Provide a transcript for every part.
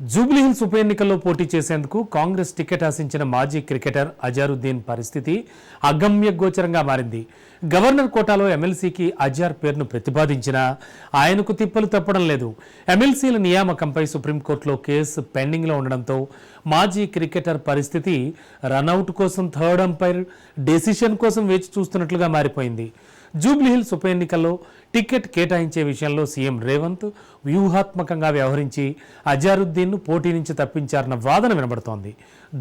జూబ్లీహిల్స్ ఉప ఎన్నికల్లో పోటీ చేసేందుకు కాంగ్రెస్ టికెట్ ఆశించిన మాజీ క్రికెటర్ అజారుద్దీన్ పరిస్థితి అగమ్య గోచరంగా మారింది. గవర్నర్ కోటాలో ఎమ్మెల్సీకి అజార్ పేరును ప్రతిపాదించినా ఆయనకు తిప్పలు తప్పడం లేదు. ఎమ్మెల్సీల నియామకంపై సుప్రీంకోర్టులో కేసు పెండింగ్లో ఉండడంతో మాజీ క్రికెటర్ పరిస్థితి రనౌట్ కోసం థర్డ్ అంపైర్ డెసిషన్ కోసం వేచి చూస్తున్నట్లుగా మారిపోయింది. జూబ్లీహిల్స్ ఉప ఎన్నికల్లో టికెట్ కేటాయించే విషయంలో సీఎం రేవంత్ వ్యూహాత్మకంగా వ్యవహరించి అజారుద్దీన్ను పోటీ నుంచి తప్పించారన్న వాదన వినబడుతోంది.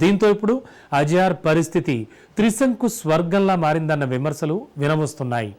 దీంతో ఇప్పుడు అజార్ పరిస్థితి త్రిశంకు స్వర్గంలా మారిందన్న విమర్శలు వినవస్తున్నాయి.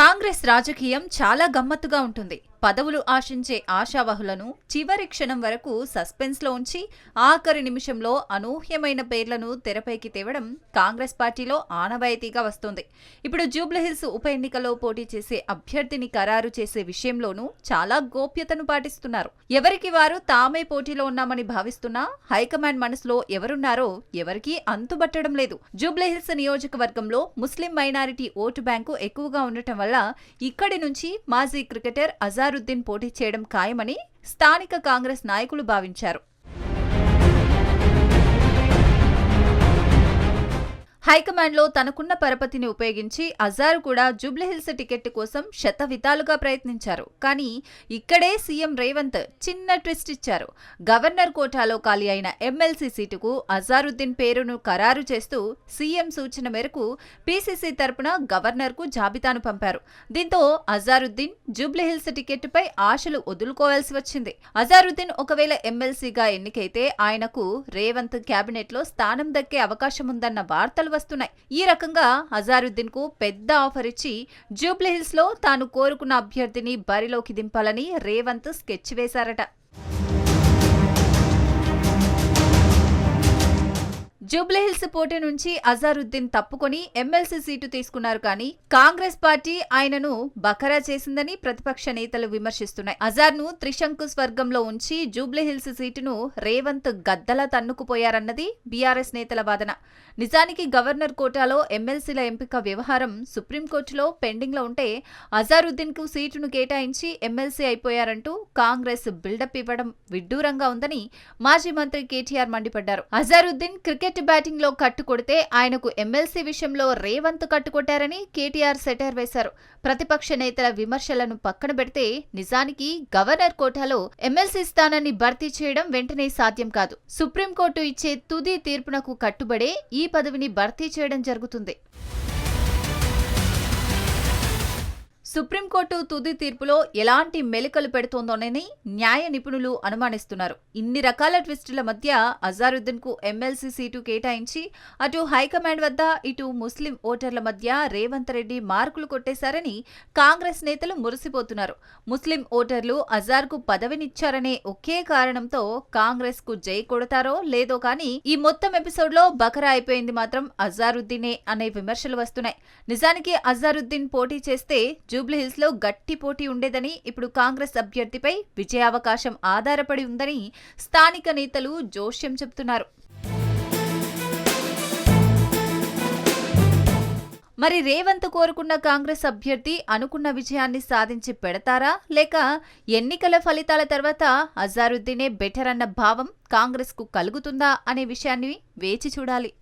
కాంగ్రెస్ రాజకీయం చాలా గమ్మత్తుగా ఉంటుంది. పదవులు ఆశించే ఆశావహులను చివరి క్షణం వరకు సస్పెన్స్లో ఉంచి ఆఖరి నిమిషంలో అనూహ్యమైన పేర్లను తెరపైకి తేవడం కాంగ్రెస్ పార్టీలో ఆనవాయితీగా వస్తోంది. ఇప్పుడు జూబ్లహిల్స్ ఉప ఎన్నికలో పోటీ చేసే అభ్యర్థిని ఖరారు చేసే విషయంలోనూ చాలా గోప్యతను పాటిస్తున్నారు. ఎవరికి వారు తామే పోటీలో ఉన్నామని భావిస్తున్నా హైకమాండ్ మనసులో ఎవరున్నారో ఎవరికీ అంతుబట్టడం లేదు. జూబ్లీహిల్స్ నియోజకవర్గంలో ముస్లిం మైనారిటీ ఓటు బ్యాంకు ఎక్కువగా ఉండటం వల్ల ఇక్కడి నుంచి మాజీ క్రికెటర్ అజారుద్దీన్ పోటీ చేయడం ఖాయమని స్థానిక కాంగ్రెస్ నాయకులు భావించారు. హైకమాండ్లో తనకున్న పరపతిని ఉపయోగించి అజారు కూడా జూబ్లీహిల్స్ టికెట్ కోసం శతవిధాలుగా ప్రయత్నించారు. కానీ ఇక్కడే సీఎం రేవంత్ చిన్న ట్విస్ట్ ఇచ్చారు. గవర్నర్ కోటాలో ఖాళీ అయిన ఎమ్మెల్సీ సీటుకు అజారుద్దీన్ పేరును ఖరారు చేస్తూ సీఎం సూచన మేరకు పీసీసీ తరపున గవర్నర్కు జాబితాను పంపారు. దీంతో అజారుద్దీన్ జూబ్లీహిల్స్ టికెట్పై ఆశలు వదులుకోవాల్సి వచ్చింది. అజారుద్దీన్ ఒకవేళ ఎమ్మెల్సీగా ఎన్నికైతే ఆయనకు రేవంత్ కేబినెట్లో స్థానం దక్కే అవకాశం ఉందన్న వార్తలు వస్తున్నాయి. ఈ రకంగా అజారుద్దీన్కు పెద్ద ఆఫర్ ఇచ్చి జూబ్లీహిల్స్లో తాను కోరుకున్న అభ్యర్థిని బరిలోకి దింపాలని రేవంత్ స్కెచ్ వేశారట. జూబ్లీహిల్స్ పోటీ నుంచి అజారుద్దీన్ తప్పుకొని ఎమ్మెల్సీ సీటు తీసుకున్నారు కానీ కాంగ్రెస్ పార్టీ ఆయనను బకరా చేసిందని ప్రతిపక్ష నేతలు విమర్శిస్తున్నాయి. అజార్ను త్రిశంకు స్వర్గంలో ఉంచి జూబ్లీహిల్స్ సీటును రేవంత్ గద్దలా తన్నుకుపోయారన్నది బీఆర్ఎస్ నేతల వాదన. నిజానికి గవర్నర్ కోటాలో ఎమ్మెల్సీల ఎంపిక వ్యవహారం సుప్రీంకోర్టులో పెండింగ్లో ఉంటే అజారుద్దీన్కు సీటును కేటాయించి ఎమ్మెల్సీ అయిపోయారంటూ కాంగ్రెస్ బిల్డప్ ఇవ్వడం విడ్డూరంగా ఉందని మాజీ మంత్రి కేటీఆర్ మండిపడ్డారు. అజారుద్దీన్ క్రికెట్ బ్యాటింగ్లో కట్టుకొడితే ఆయనకు ఎమ్మెల్సీ విషయంలో రేవంత్ కట్టుకొట్టారని కేటీఆర్ సెటర్ వేశారు. ప్రతిపక్ష నేతల విమర్శలను పక్కన పెడితే నిజానికి గవర్నర్ కోటాలో ఎమ్మెల్సీ స్థానాన్ని భర్తీ చేయడం వెంటనే సాధ్యం కాదు. సుప్రీంకోర్టు ఇచ్చే తుది తీర్పునకు కట్టుబడే ఈ పదవిని భర్తీ చేయడం జరుగుతుంది. సుప్రీంకోర్టు తుది తీర్పులో ఎలాంటి మెలికలు పెడుతోందోనని న్యాయ నిపుణులు అనుమానిస్తున్నారు. ఇన్ని రకాల ట్విస్టుల మధ్య అజారుద్దీన్కు ఎమ్మెల్సీ సీటు కేటాయించి అటు హైకమాండ్ వద్ద ఇటు ముస్లిం ఓటర్ల మధ్య రేవంత్ రెడ్డి మార్కులు కొట్టేశారని కాంగ్రెస్ నేతలు మురిసిపోతున్నారు. ముస్లిం ఓటర్లు అజార్కు పదవినిచ్చారనే ఒకే కారణంతో కాంగ్రెస్కు జై కొడతారో లేదో కానీ ఈ మొత్తం ఎపిసోడ్లో బకరా అయిపోయింది మాత్రం అజారుద్దీనే అనే విమర్శలు వస్తున్నాయి. నిజానికి అజారుద్దీన్ పోటీ చేస్తే జూబ్లీహిల్స్లో గట్టి పోటీ ఉండేదని ఇప్పుడు కాంగ్రెస్ అభ్యర్థిపై విజయావకాశం ఆధారపడి ఉందని స్థానిక నేతలు జోష్యం చెబుతున్నారు. మరి రేవంత్ కోరుకున్న కాంగ్రెస్ అభ్యర్థి అనుకున్న విజయాన్ని సాధించి పెడతారా? లేక ఎన్నికల ఫలితాల తర్వాత అజారుద్దీనే బెటర్ అన్న భావం కాంగ్రెస్కు కలుగుతుందా అనే విషయాన్ని వేచి చూడాలి.